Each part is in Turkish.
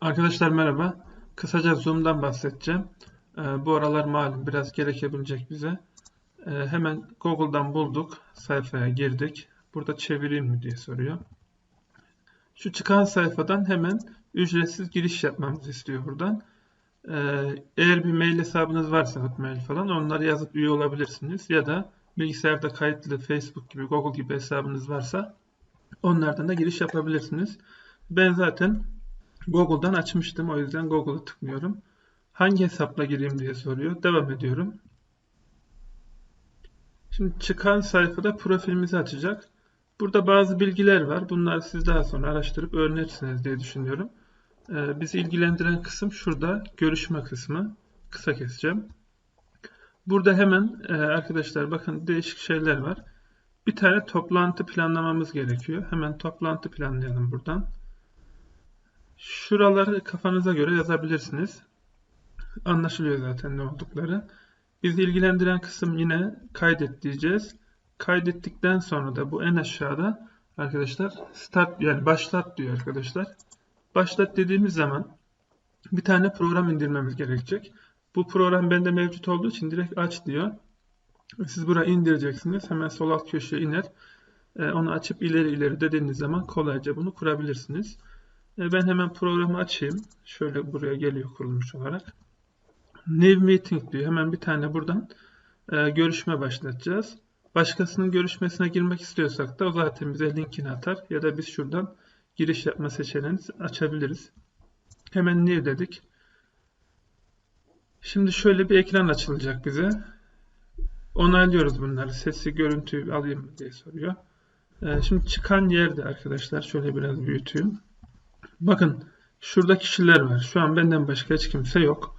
Arkadaşlar merhaba. Kısaca Zoom'dan bahsedeceğim. Ee, bu aralar malum biraz gerekebilecek bize. Ee, hemen Google'dan bulduk. Sayfaya girdik. Burada çevireyim mi diye soruyor. Şu çıkan sayfadan hemen ücretsiz giriş yapmamızı istiyor buradan. Ee, eğer bir mail hesabınız varsa Hotmail falan onları yazıp üye olabilirsiniz. Ya da bilgisayarda kayıtlı Facebook gibi Google gibi hesabınız varsa onlardan da giriş yapabilirsiniz. Ben zaten Google'dan açmıştım. O yüzden Google'a tıklıyorum. Hangi hesapla gireyim diye soruyor. Devam ediyorum. Şimdi çıkan sayfada profilimizi açacak. Burada bazı bilgiler var. Bunları siz daha sonra araştırıp öğrenirsiniz diye düşünüyorum. Ee, bizi ilgilendiren kısım şurada. Görüşme kısmı. Kısa keseceğim. Burada hemen e, arkadaşlar bakın değişik şeyler var. Bir tane toplantı planlamamız gerekiyor. Hemen toplantı planlayalım buradan. Şuraları kafanıza göre yazabilirsiniz. Anlaşılıyor zaten ne oldukları. Bizi ilgilendiren kısım yine kaydet diyeceğiz. Kaydettikten sonra da bu en aşağıda arkadaşlar start yani başlat diyor arkadaşlar. Başlat dediğimiz zaman bir tane program indirmemiz gerekecek. Bu program bende mevcut olduğu için direkt aç diyor. Siz buraya indireceksiniz. Hemen sol alt köşeye iner. Ee, onu açıp ileri ileri dediğiniz zaman kolayca bunu kurabilirsiniz. E, ben hemen programı açayım. Şöyle buraya geliyor kurulmuş olarak. New Meeting diyor. Hemen bir tane buradan e, görüşme başlatacağız. Başkasının görüşmesine girmek istiyorsak da o zaten bize linkini atar. Ya da biz şuradan giriş yapma seçeneğini açabiliriz. Hemen New dedik. Şimdi şöyle bir ekran açılacak bize. Onaylıyoruz bunları. Sesi, görüntüyü alayım diye soruyor. E, şimdi çıkan yerde arkadaşlar şöyle biraz büyüteyim. Bakın şurada kişiler var. Şu an benden başka hiç kimse yok.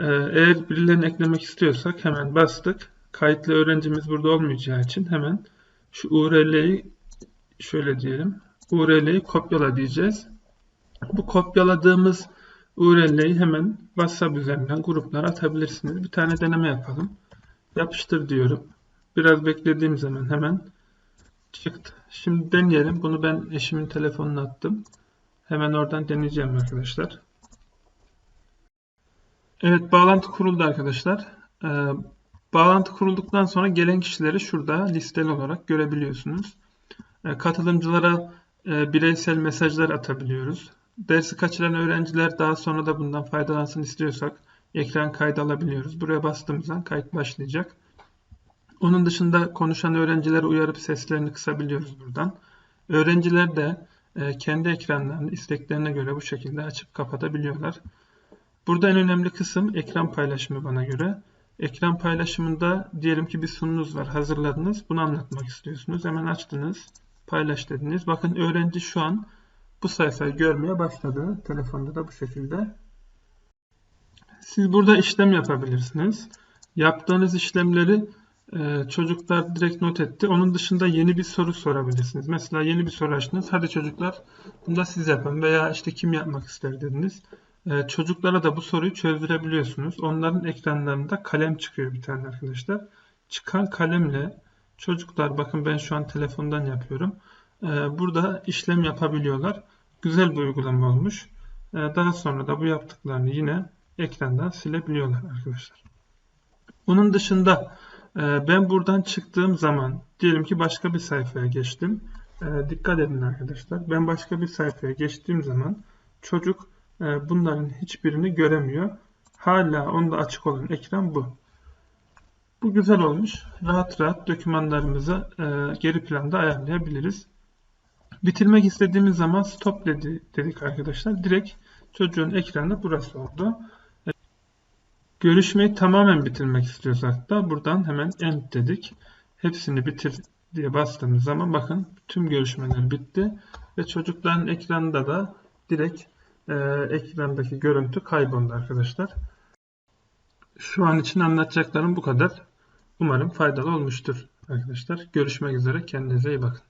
Ee, eğer birilerini eklemek istiyorsak hemen bastık. Kayıtlı öğrencimiz burada olmayacağı için hemen şu URL'yi şöyle diyelim. URL'yi kopyala diyeceğiz. Bu kopyaladığımız URL'yi hemen WhatsApp üzerinden gruplara atabilirsiniz. Bir tane deneme yapalım. Yapıştır diyorum. Biraz beklediğim zaman hemen çıktı. Şimdi deneyelim. Bunu ben eşimin telefonuna attım. Hemen oradan deneyeceğim arkadaşlar. Evet bağlantı kuruldu arkadaşlar. Ee, bağlantı kurulduktan sonra gelen kişileri şurada listeli olarak görebiliyorsunuz. Ee, katılımcılara e, bireysel mesajlar atabiliyoruz. Dersi kaçıran öğrenciler daha sonra da bundan faydalansın istiyorsak ekran kaydı alabiliyoruz. Buraya bastığımızda kayıt başlayacak. Onun dışında konuşan öğrencileri uyarıp seslerini kısabiliyoruz buradan. Öğrenciler de kendi ekranlarını isteklerine göre bu şekilde açıp kapatabiliyorlar. Burada en önemli kısım ekran paylaşımı bana göre. Ekran paylaşımında diyelim ki bir sununuz var hazırladınız. Bunu anlatmak istiyorsunuz. Hemen açtınız. Paylaş dediniz. Bakın öğrenci şu an bu sayfayı görmeye başladı. Telefonda da bu şekilde. Siz burada işlem yapabilirsiniz. Yaptığınız işlemleri ee, çocuklar direkt not etti. Onun dışında yeni bir soru sorabilirsiniz. Mesela yeni bir soru açtınız. Hadi çocuklar bunu da siz yapın veya işte kim yapmak ister dediniz. Ee, çocuklara da bu soruyu çözdürebiliyorsunuz. Onların ekranlarında kalem çıkıyor bir tane arkadaşlar. Çıkan kalemle çocuklar bakın ben şu an telefondan yapıyorum. Ee, burada işlem yapabiliyorlar. Güzel bir uygulama olmuş. Daha sonra da bu yaptıklarını yine ekrandan silebiliyorlar arkadaşlar. Bunun dışında ben buradan çıktığım zaman diyelim ki başka bir sayfaya geçtim. Ee, dikkat edin arkadaşlar. Ben başka bir sayfaya geçtiğim zaman çocuk e, bunların hiçbirini göremiyor. Hala onda açık olan ekran bu. Bu güzel olmuş. Rahat rahat dokümanlarımızı e, geri planda ayarlayabiliriz. Bitirmek istediğimiz zaman stop dedi, dedik arkadaşlar. Direkt çocuğun ekranı burası oldu. Görüşmeyi tamamen bitirmek istiyorsak da buradan hemen end dedik. Hepsini bitir diye bastığımız zaman bakın tüm görüşmeler bitti ve çocukların ekranında da direkt e, ekrandaki görüntü kayboldu arkadaşlar. Şu an için anlatacaklarım bu kadar. Umarım faydalı olmuştur arkadaşlar. Görüşmek üzere. Kendinize iyi bakın.